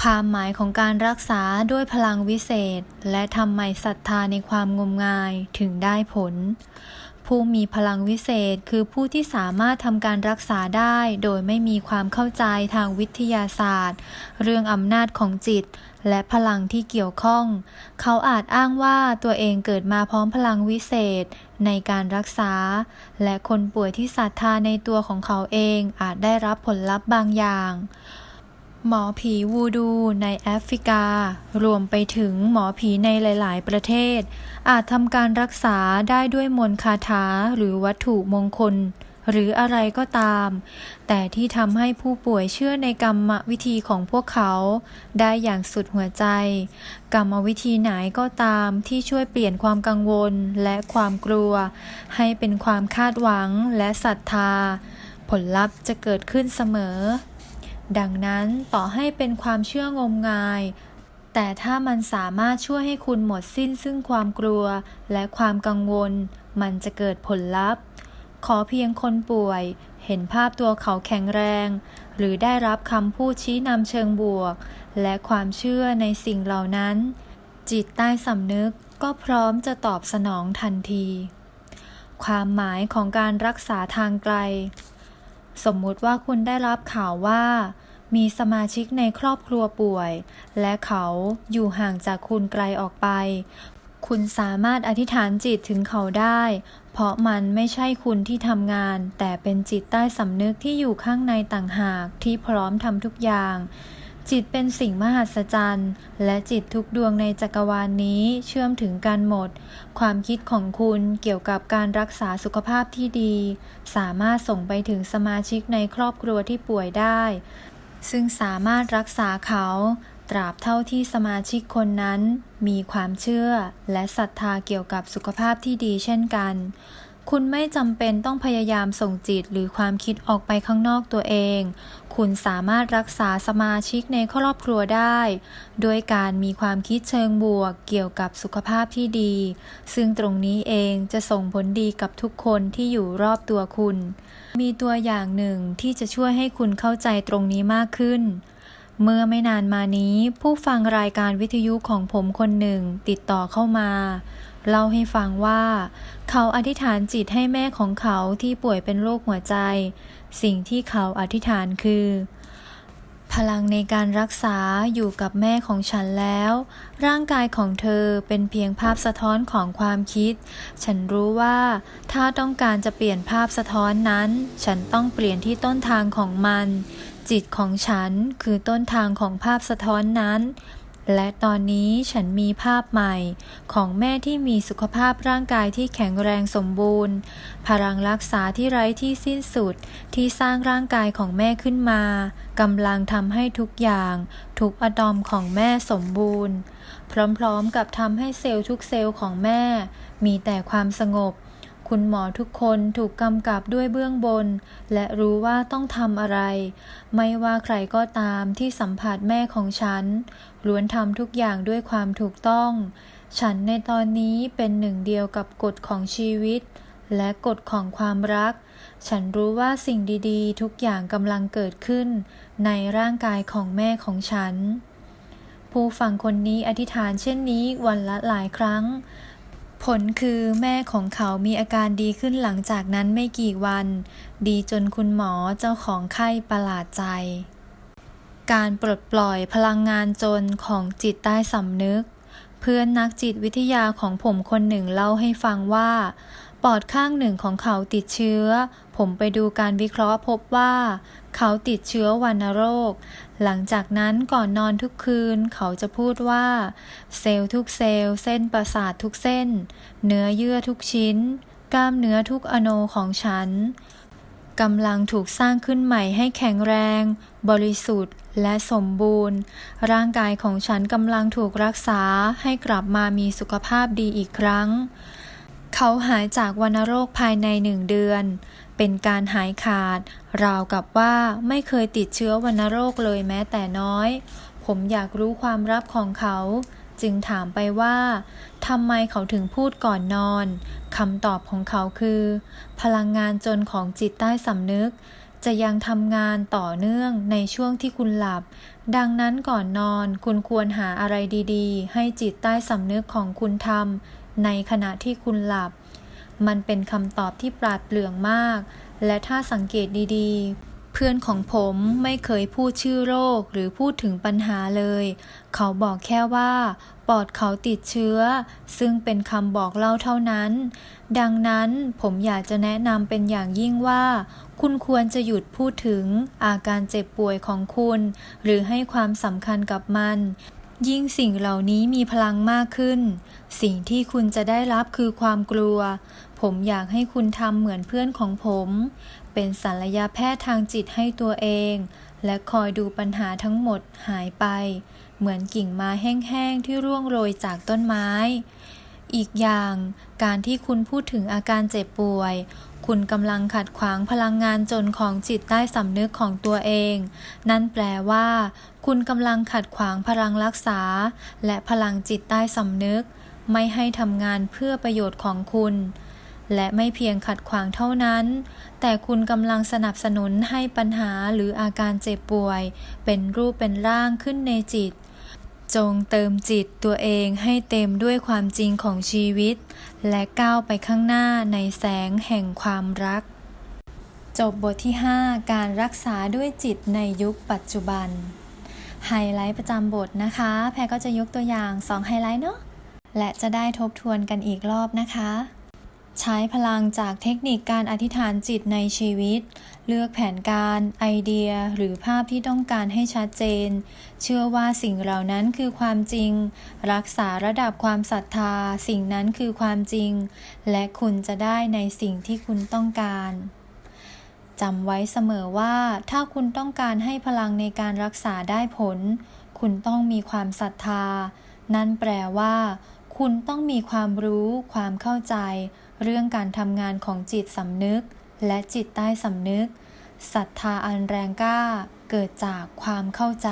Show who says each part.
Speaker 1: ความหมายของการรักษาด้วยพลังวิเศษ และทำไมศรัทธาในความงมงายถึงได้ผล ผู้มีพลังวิเศษคือผู้ที่สามารถทำการรักษาได้โดยไม่มีความเข้าใจทางวิทยาศาสตร์ เรื่องอำนาจของจิต และพลังที่เกี่ยวข้อง เขาอาจอ้างว่าตัวเองเกิดมาพร้อมพลังวิเศษในการรักษา และคนป่วยที่ศรัทธาในตัวของเขาเองอาจได้รับผลลัพธ์บางอย่าง หมอผีวูดูในแอฟริกา รวมไปถึงหมอผีในหลาย ๆ ประเทศ อาจทำการรักษาได้ด้วยมนต์คาถาหรือวัตถุมงคล หรืออะไรก็ตาม แต่ที่ทำให้ผู้ป่วยเชื่อในกรรมวิธีของพวกเขา ได้อย่างสุดหัวใจ กรรมวิธีไหนก็ตามที่ช่วยเปลี่ยนความกังวลและความกลัว ให้เป็นความคาดหวังและศรัทธา ผลลัพธ์จะเกิดขึ้นเสมอ ดังนั้นต่อให้เป็นความเชื่องมงาย แต่ถ้ามันสามารถช่วยให้คุณหมดสิ้นซึ่งความกลัวและความกังวล มันจะเกิดผลลัพธ์ ขอเพียงคนป่วย เห็นภาพตัวเขาแข็งแรง หรือได้รับคำพูดชี้นำเชิงบวก และความเชื่อในสิ่งเหล่านั้น จิตใต้สำนึกก็พร้อมจะตอบสนองทันที ความหมายของการรักษาทางไกล สมมุติว่าคุณได้รับข่าวว่า มีสมาชิกในครอบครัวป่วย และเขาอยู่ห่างจากคุณไกลออกไป คุณสามารถอธิษฐานจิตถึงเขาได้ เพราะมันไม่ใช่คุณที่ทำงาน แต่เป็นจิตใต้สำนึกที่อยู่ข้างในต่างหากที่พร้อมทำทุกอย่างจิตเป็นสิ่งมหัศจรรย์ และจิตทุกดวงในจักรวาลนนี้เชื่อมถึงกันหมด ความคิดของคุณเกี่ยวกับการรักษาสุขภาพที่ดี สามารถส่งไปถึงสมาชิกในครอบครัวที่ป่วยได้ ซึ่งสามารถรักษาเขาตราบเท่าที่สมาชิกคนนั้นมีความเชื่อและศรัทธาเกี่ยวกับสุขภาพที่ดีเช่นกัน คุณไม่จำเป็นต้องพยายามส่งจิตหรือความคิดออกไปข้างนอกตัวเอง คุณสามารถรักษาสมาชิกในครอบครัวได้ โดยการมีความคิดเชิงบวกเกี่ยวกับสุขภาพที่ดี ซึ่งตรงนี้เองจะส่งผลดีกับทุกคนที่อยู่รอบตัวคุณ มีตัวอย่างหนึ่งที่จะช่วยให้คุณเข้าใจตรงนี้มากขึ้น เมื่อไม่นานมานี้ผู้ฟังรายการวิทยุของผมคนหนึ่งติดต่อเข้ามา เล่าให้ฟังว่า เขาอธิษฐานจิตให้แม่ของเขาที่ป่วยเป็นโรคหัวใจ สิ่งที่เขาอธิษฐานคือ พลังในการรักษาอยู่กับแม่ของฉันแล้ว ร่างกายของเธอเป็นเพียงภาพสะท้อนของความคิด ฉันรู้ว่าถ้าต้องการจะเปลี่ยนภาพสะท้อนนั้น ฉันต้องเปลี่ยนที่ต้นทางของมัน จิตของฉันคือต้นทางของภาพสะท้อนนั้น และตอนนี้ฉันมีภาพใหม่ ของแม่ที่มีสุขภาพร่างกายที่แข็งแรงสมบูรณ์ พลังรักษาที่ไร้ที่สิ้นสุดที่สร้างร่างกายของแม่ขึ้นมากำลังทำให้ทุกอย่าง ทุกอะตอมของแม่สมบูรณ์ พร้อมๆกับทำให้เซลล์ทุกเซลล์ของแม่ มีแต่ความสงบ คุณหมอทุกคนถูกกำกับด้วยเบื้องบน และรู้ว่าต้องทำอะไร ไม่ว่าใครก็ตามที่สัมผัสแม่ของฉันล้วนทำทุกอย่างด้วยความถูกต้อง ฉันในตอนนี้เป็นหนึ่งเดียวกับกฎของชีวิต และกฎของความรัก ฉันรู้ว่าสิ่งดีๆ ทุกอย่างกำลังเกิดขึ้น ในร่างกายของแม่ของฉัน ผู้ฟังคนนี้อธิษฐานเช่นนี้วันละหลายครั้ง ผลคือแม่ของเขามีอาการดีขึ้นหลังจากนั้นไม่กี่วัน ดีจนคุณหมอเจ้าของไข้ประหลาดใจ การปลดปล่อยพลังงานจนของจิตใต้สำนึก เพื่อนนักจิตวิทยาของผมคนหนึ่งเล่าให้ฟังว่า ปอดข้างหนึ่งของเขาติดเชื้อ ผมไปดูการวิเคราะห์พบว่า เขาติดเชื้อวัณโรค หลังจากนั้นก่อนนอนทุกคืน เขาจะพูดว่า เซลล์ทุกเซลล์ เส้นประสาททุกเส้น เนื้อเยื่อทุกชิ้น กล้ามเนื้อทุกอโนของฉันกำลังถูกสร้างขึ้นใหม่ให้แข็งแรง บริสุทธิ์ และสมบูรณ์ ร่างกายของฉันกำลังถูกรักษาให้กลับมามีสุขภาพดีอีกครั้ง เขาหายจากวัณโรคภายในหนึ่งเดือน เป็นการหายขาด ราวกับว่าไม่เคยติดเชื้อวัณโรคเลยแม้แต่น้อย ผมอยากรู้ความลับของเขา จึงถามไปว่าทำไมเขาถึงพูดก่อนนอนคำตอบของเขาคือ พลังงานจนของจิตใต้สำนึก จะยังทำงานต่อเนื่องในช่วงที่คุณหลับ ดังนั้นก่อนนอนคุณควรหาอะไรดีๆ ให้จิตใต้สำนึกของคุณทำ ในขณะที่คุณหลับ มันเป็นคำตอบที่ปราดเปรื่องมาก และถ้าสังเกตดีๆ เพื่อนของผมไม่เคยพูดชื่อโรคหรือพูดถึงปัญหาเลย เขาบอกแค่ว่า ปอดเขาติดเชื้อ ซึ่งเป็นคำบอกเล่าเท่านั้น ดังนั้นผมอยากจะแนะนำเป็นอย่างยิ่งว่าคุณควรจะหยุดพูดถึงอาการเจ็บป่วยของคุณ หรือให้ความสำคัญกับมัน ยิ่งสิ่งเหล่านี้มีพลังมากขึ้น สิ่งที่คุณจะได้รับคือความกลัว ผมอยากให้คุณทำเหมือนเพื่อนของผม เป็นศัลยแพทย์ทางจิตให้ตัวเอง และคอยดูปัญหาทั้งหมดหายไป เหมือนกิ่งไม้แห้งๆที่ร่วงโรยจากต้นไม้ อีกอย่าง การที่คุณพูดถึงอาการเจ็บป่วย คุณกำลังขัดขวางพลังงานจนของจิตใต้สำนึกของตัวเอง นั่นแปลว่า คุณกำลังขัดขวางพลังรักษา และพลังจิตใต้สำนึก ไม่ให้ทำงานเพื่อประโยชน์ของคุณ และไม่เพียงขัดขวางเท่านั้น แต่คุณกำลังสนับสนุนให้ปัญหาหรืออาการเจ็บป่วย เป็นรูปเป็นร่างขึ้นในจิต จงเติมจิตตัวเองให้เต็มด้วยความจริงของชีวิต และก้าวไปข้างหน้าในแสงแห่งความรัก จบบทที่ 5 การรักษาด้วยจิตในยุคปัจจุบัน ไฮไลท์ประจำบทนะคะ แพรก็จะยกตัวอย่าง 2 ไฮไลท์เนาะและจะได้ทบทวนกันอีกรอบนะคะ ใช้พลังจากเทคนิคการอธิษฐานจิตในชีวิต เลือกแผนการไอเดียหรือภาพที่ต้องการให้ชัดเจน เชื่อว่าสิ่งเหล่านั้นคือความจริง รักษาระดับความศรัทธา สิ่งนั้นคือความจริง และคุณจะได้ในสิ่งที่คุณต้องการจำไว้เสมอว่าถ้าคุณต้องการให้พลังในการรักษาได้ผล คุณต้องมีความศรัทธา นั่นแปลว่า คุณต้องมีความรู้ ความเข้าใจ เรื่องการทำงานของจิตสำนึก และจิตใต้สำนึกศรัทธาอันแรงกล้าเกิดจากความเข้าใจ